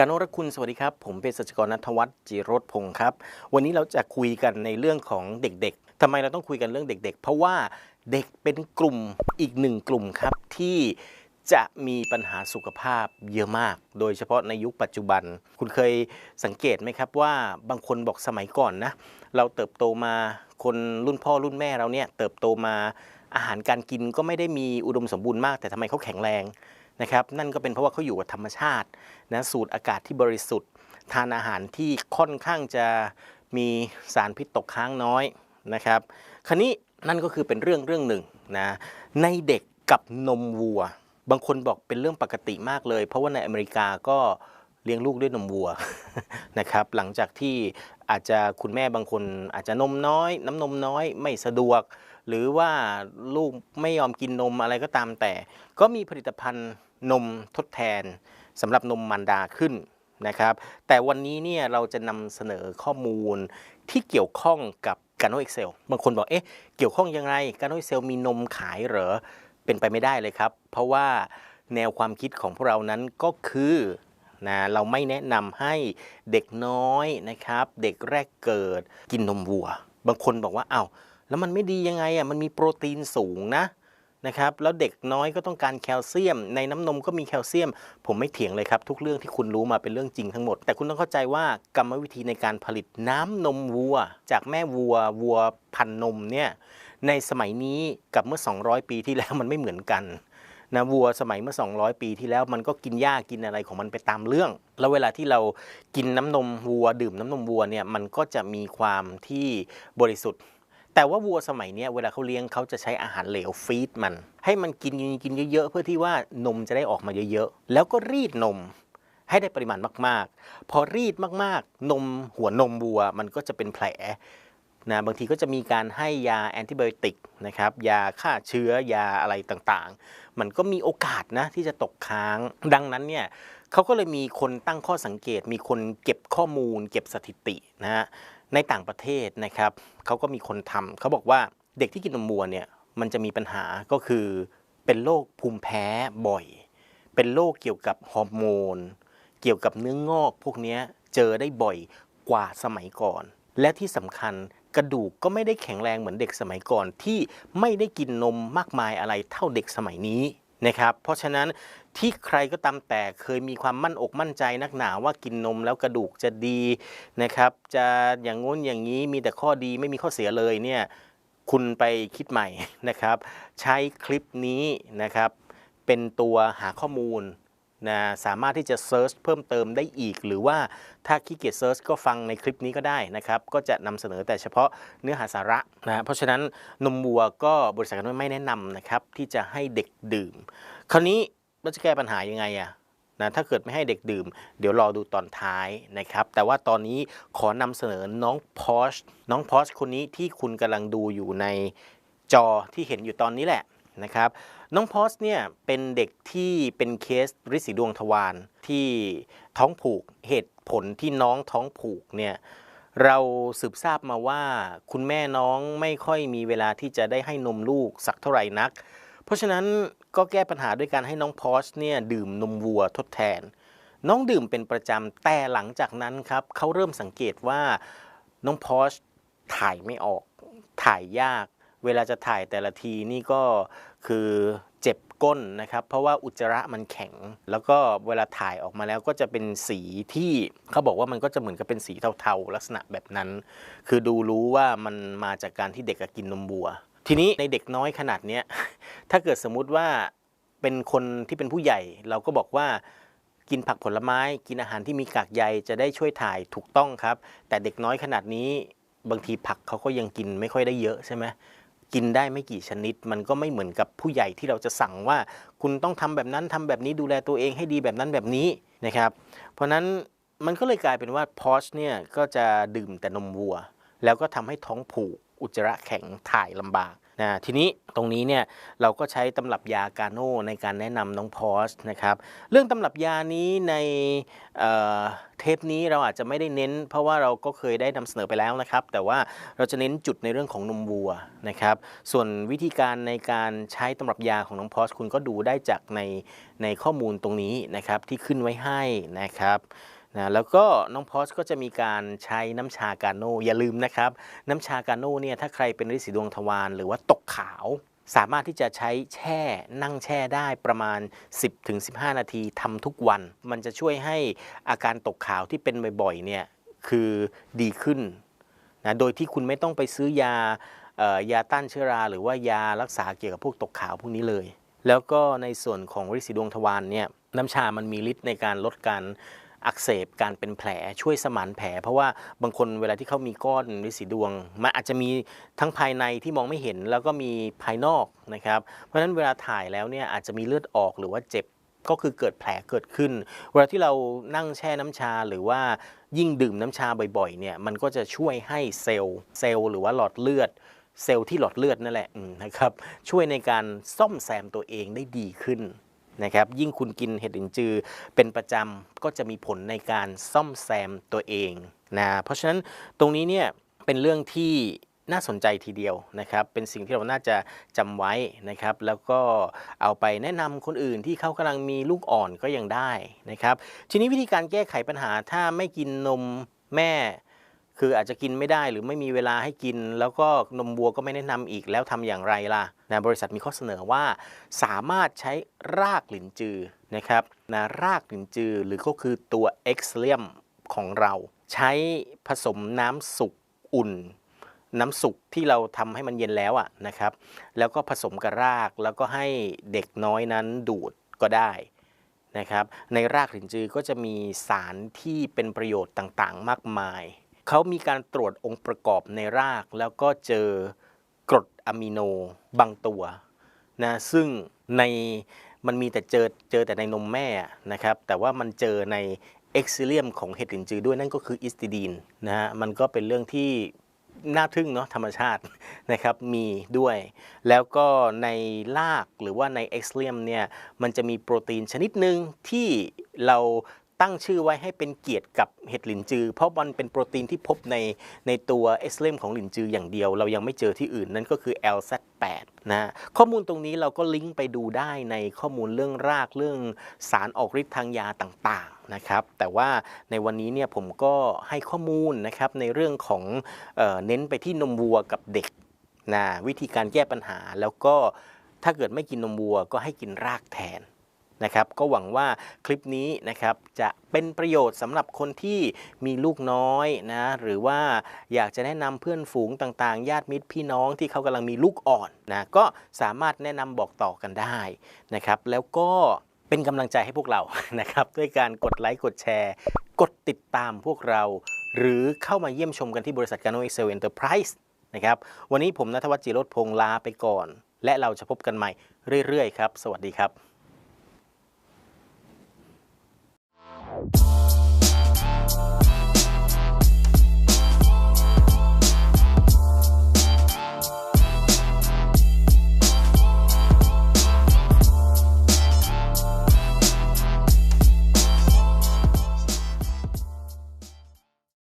การนรคุณสวัสดีครับ ผมเป็นสัจกรนัทวัฒน์จิโรธพงศ์ครับ วันนี้เราจะคุยกันในเรื่องของเด็กๆทำไมเราต้องคุยกันเรื่องเด็ก ๆ เพราะว่าเด็กเป็นกลุ่มอีกหนึ่งกลุ่มครับที่จะมีปัญหาสุขภาพเยอะมาก โดยเฉพาะในยุคปัจจุบัน คุณเคยสังเกตไหมครับว่าบางคนบอกสมัยก่อนนะ เราเติบโตมาคนรุ่นพ่อรุ่นแม่เราเนี่ยเติบโตมาอาหารการกินก็ไม่ได้มีอุดมสมบูรณ์มาก แต่ทำไมเขาแข็งแรง นะครับนั่นก็เป็นเพราะว่าเขาอยู่กับธรรมชาตินะสูดอากาศที่บริสุทธิ์ ทานอาหารที่ค่อนข้างจะมีสารพิษตกค้างน้อยนะครับคราวนี้นั่นก็คือเป็นเรื่องเรื่องหนึ่งนะในเด็กกับนมวัว บางคนบอกเป็นเรื่องปกติมากเลย เพราะว่าในอเมริกาก็เลี้ยงลูกด้วยนมวัวนะครับหลังจากที่อาจจะคุณแม่บางคนอาจจะนมน้อย น้ำนมน้อยไม่สะดวก หรือว่าลูกไม่ยอมกินนมอะไรก็ตามแต่ ก็มีผลิตภัณฑ์ นมทดแทนสำหรับนมมารดาขึ้นนะครับ แต่วันนี้เนี่ยเราจะนำเสนอข้อมูลที่เกี่ยวข้องกับกาโนเอ็กเซลบางคนบอกเอ๊ะเกี่ยวข้องยังไงกาโนเอ็กเซลมีนมขายเหรอเป็นไปไม่ได้เลยครับ เพราะว่าแนวความคิดของพวกเรานั้นก็คือนะเราไม่แนะนำให้เด็กน้อยนะครับ เด็กแรกเกิดกินนมวัว บางคนบอกว่าอ้าวแล้วมันไม่ดียังไงอะมันมีโปรตีนสูงนะ นะครับแล้วเด็กน้อยก็ต้องการแคลเซียม ในน้ำนมก็มีแคลเซียม ผมไม่เถียงเลยครับ ทุกเรื่องที่คุณรู้มาเป็นเรื่องจริงทั้งหมด แต่คุณต้องเข้าใจว่ากรรมวิธีในการผลิตน้ำนมวัว จากแม่วัววัวพันนมเนี่ยในสมัยนี้กับเมื่อ 200 ปีที่แล้วมันไม่เหมือนกันนะวัวสมัยเมื่อ 200 ปีที่แล้วมันก็กินหญ้ากินอะไรของมันไปตามเรื่อง แล้วเวลาที่เรากินน้ำนมวัว ดื่มน้ำนมวัวเนี่ยมันก็จะมีความที่บริสุทธิ์ แต่ว่าวัวสมัยนี้เวลาเขาเลี้ยงเขาจะใช้อาหารเหลวฟีดมัน ให้มันกินกินเยอะๆ เพื่อที่ว่านมจะได้ออกมาเยอะๆ แล้วก็รีดนมให้ได้ปริมาณมากๆ พอรีดมากๆ นมหัวนมวัวมันก็จะเป็นแผลนะบางทีก็จะมีการให้ยาแอนติไบโอติกนะครับยาฆ่าเชื้อยาอะไรต่างๆ มันก็มีโอกาสนะที่จะตกค้างดังนั้นเนี่ย เขาก็เลยมีคนตั้งข้อสังเกต มีคนเก็บข้อมูล เก็บสถิตินะฮะในต่างประเทศนะครับเขาก็มีคนทำเขาบอกว่าเด็กที่กินนมวัวเนี่ยมันจะมีปัญหาก็คือเป็นโรคภูมิแพ้บ่อย เป็นโรคเกี่ยวกับฮอร์โมน เกี่ยวกับเนื้องงอกพวกนี้เจอได้บ่อยกว่าสมัยก่อน และที่สำคัญกระดูกก็ไม่ได้แข็งแรงเหมือนเด็กสมัยก่อนที่ไม่ได้กินนมมากมายอะไรเท่าเด็กสมัยนี้ นะครับ เพราะฉะนั้นที่ใครก็ตามแต่เคยมีความมั่นอกมั่นใจนักหนาว่ากินนมแล้วกระดูกจะดีนะครับ จะอย่างงน้นอย่างนี้มีแต่ข้อดีไม่มีข้อเสียเลยเนี่ยคุณไปคิดใหม่นะครับ ใช้คลิปนี้นะครับ เป็นตัวหาข้อมูล นะสามารถที่จะเซิร์ชเพิ่มเติมได้อีก หรือว่าถ้าขี้เกียจเซิร์ชก็ฟังในคลิปนี้ก็ได้นะครับ ก็จะนำเสนอแต่เฉพาะเนื้อหาสาระนะเพราะฉะนั้นนมวัวก็บริษัทกันไม่แนะนำนะครับที่จะให้เด็กดื่ม คราวนี้เราจะแก้ปัญหายังไงอะนะถ้าเกิดไม่ให้เด็กดื่ม เดี๋ยวรอดูตอนท้ายนะครับ แต่ว่าตอนนี้ขอนำเสนอน้องพอชน้องพอชคนนี้ที่คุณกำลังดูอยู่ในจอที่เห็นอยู่ตอนนี้แหละ นะครับน้องพอสเนี่ยเป็นเด็กที่เป็นเคสริสีดวงทวารที่ท้องผูกเหตุผลที่น้องท้องผูกเนี่ยเราสืบทราบมาว่าคุณแม่น้องไม่ค่อยมีเวลาที่จะได้ให้นมลูกสักเท่าไหร่นัก เพราะฉะนั้นก็แก้ปัญหาด้วยการให้น้องพอสเนี่ยดื่มนมวัวทดแทน น้องดื่มเป็นประจำแต่หลังจากนั้นครับเขาเริ่มสังเกตว่าน้องพอสถ่ายไม่ออกถ่ายยาก เวลาจะถ่ายแต่ละทีนี่ก็ คือเจ็บก้นนะครับ เพราะว่าอุจจาระมันแข็ง แล้วก็เวลาถ่ายออกมาแล้วก็จะเป็นสีที่เขาบอกว่ามันก็จะเหมือนกับเป็นสีเทาๆ ลักษณะแบบนั้น คือดูรู้ว่ามันมาจากการที่เด็กกินนมวัว ทีนี้ในเด็กน้อยขนาดเนี้ยถ้าเกิดสมมุติว่าเป็นคนที่เป็นผู้ใหญ่ เราก็บอกว่ากินผักผลไม้กินอาหารที่มีกากใยจะได้ช่วยถ่ายถูกต้องครับ แต่เด็กน้อยขนาดนี้บางทีผักเขาก็ยังกินไม่ค่อยได้เยอะใช่ไหม กินได้ไม่กี่ชนิด มันก็ไม่เหมือนกับผู้ใหญ่ที่เราจะสั่งว่า คุณต้องทำแบบนั้นทำแบบนี้ดูแลตัวเองให้ดีแบบนั้นแบบนี้นะครับ เพราะฉะนั้นมันก็เลยกลายเป็นว่าพอชเนี่ยก็จะดื่มแต่นมวัว แล้วก็ทำให้ท้องผูกอุจจาระแข็งถ่ายลำบาก นะทีนี้ตรงนี้เนี่ยเราก็ใช้ตำรับยากาโน่ในการแนะนำน้องพอสนะครับเรื่องตำรับยานี้ในเเทปนี้เราอาจจะไม่ได้เน้น เพราะว่าเราก็เคยได้นำเสนอไปแล้วนะครับ แต่ว่าเราจะเน้นจุดในเรื่องของนมวัวนะครับ ส่วนวิธีการในการใช้ตำรับยาของน้องพอสคุณก็ดูได้จากในในข้อมูลตรงนี้นะครับที่ขึ้นไว้ให้นะครับ นะแล้วก็น้องพอสก็จะมีการใช้น้ำชากาโน่อย่าลืมนะครับ น้ำชากาโน่เนี่ยถ้าใครเป็นฤทธิ์สีดวงทวารหรือว่าตกขาว สามารถที่จะใช้แช่นั่งแช่ได้ประมาณ 10-15 นาทีทำทุกวัน มันจะช่วยให้อาการตกขาวที่เป็นบ่อยๆเนี่ยคือดีขึ้นนะโดยที่คุณไม่ต้องไปซื้อยาออยาต้านเชื้อราหรือว่ายารักษาเกี่ยวกับพวกตกขาวพวกนี้เลย แล้วก็ในส่วนของฤทธิ์สีดวงทวารเนี่ยน้ำชามันมีฤทธิ์ในการลดการ อักเสบการเป็นแผลช่วยสมานแผล เพราะว่าบางคนเวลาที่เขามีก้อนฤทธิ์สีดวง มันอาจจะมีทั้งภายในที่มองไม่เห็นแล้วก็มีภายนอกนะครับ เพราะฉะนั้นเวลาถ่ายแล้วเนี่ยอาจจะมีเลือดออกหรือว่าเจ็บก็คือเกิดแผลเกิดขึ้น เวลาที่เรานั่งแช่น้ำชาหรือว่ายิ่งดื่มน้ำชาบ่อยๆเนี่ยมันก็จะช่วยให้เซลล์เซลล์หรือว่าหลอดเลือดเซลล์ที่หลอดเลือดนั่นแหละนะครับช่วยในการซ่อมแซมตัวเองได้ดีขึ้น นะครับยิ่งคุณกินเห็ดลินจือเป็นประจำก็จะมีผลในการซ่อมแซมตัวเองนะเพราะฉะนั้นตรงนี้เนี่ยเป็นเรื่องที่น่าสนใจทีเดียวนะครับ เป็นสิ่งที่เราน่าจะจำไว้นะครับ แล้วก็เอาไปแนะนำคนอื่นที่เขากำลังมีลูกอ่อนก็ยังได้นะครับ ทีนี้วิธีการแก้ไขปัญหาถ้าไม่กินนมแม่ คืออาจจะกินไม่ได้หรือไม่มีเวลาให้กิน แล้วก็นมวัวก็ไม่แนะนำอีกแล้วทำอย่างไรล่ะนะบริษัทมีข้อเสนอว่า สามารถใช้รากหลินจือนะครับนะรากหลินจือหรือก็คือตัวเอ็กซ์เลียมของเรา ใช้ผสมน้ำสุกอุ่น น้ำสุกที่เราทำให้มันเย็นแล้วอะนะครับ แล้วก็ผสมกับรากแล้วก็ให้เด็กน้อยนั้นดูดก็ได้นะครับในรากหลินจือก็จะมีสารที่เป็นประโยชน์ต่างๆ มากมาย เขามีการตรวจองค์ประกอบในราก แล้วก็เจอกรดอะมิโนบางตัวนะซึ่งในมันมีแต่เจอเจอแต่ในนมแม่นะครับ แต่ว่ามันเจอในเอ็กซิเลียมของเห็ดหลินจือด้วยนั่นก็คืออิสติดีนนะฮะมันก็เป็นเรื่องที่น่าทึ่งเนาะธรรมชาตินะครับมีด้วย แล้วก็ในรากหรือว่าในเอ็กซ์เลียมเนี่ยมันจะมีโปรตีนชนิดหนึ่งที่เรา ตั้งชื่อไว้ให้เป็นเกียรติกับเห็ดหลินจือ เพราะมันเป็นโปรตีนที่พบในในตัวเอ็กซ์เลมของหลินจืออย่างเดียว เรายังไม่เจอที่อื่นนั่นก็คือ LZ8 นะข้อมูลตรงนี้เราก็ลิงก์ไปดูได้ในข้อมูลเรื่องรากเรื่องสารออกฤทธิ์ทางยาต่างๆนะครับ แต่ว่าในวันนี้เนี่ยผมก็ให้ข้อมูลนะครับในเรื่องของเออเน้นไปที่นมวัวกับเด็กนะวิธีการแก้ปัญหาแล้วก็ถ้าเกิดไม่กินนมวัวก็ให้กินรากแทน นะครับก็หวังว่าคลิปนี้นะครับจะเป็นประโยชน์สำหรับคนที่มีลูกน้อยนะหรือว่าอยากจะแนะนำเพื่อนฝูงต่างๆ ญาติมิตรพี่น้องที่เขากำลังมีลูกอ่อนนะก็สามารถแนะนำบอกต่อกันได้นะครับแล้วก็เป็นกำลังใจให้พวกเรานะครับด้วยการกดไลค์กดแชร์ กดติดตามพวกเรา หรือเข้ามาเยี่ยมชมกันที่บริษัทกาโนเอ็กเซลเอ็นเตอร์ไพรส์นะครับวันนี้ผมนัทวัฒน์จิโรธพงษ์ลาไปก่อน และเราจะพบกันใหม่เรื่อยๆครับ สวัสดีครับ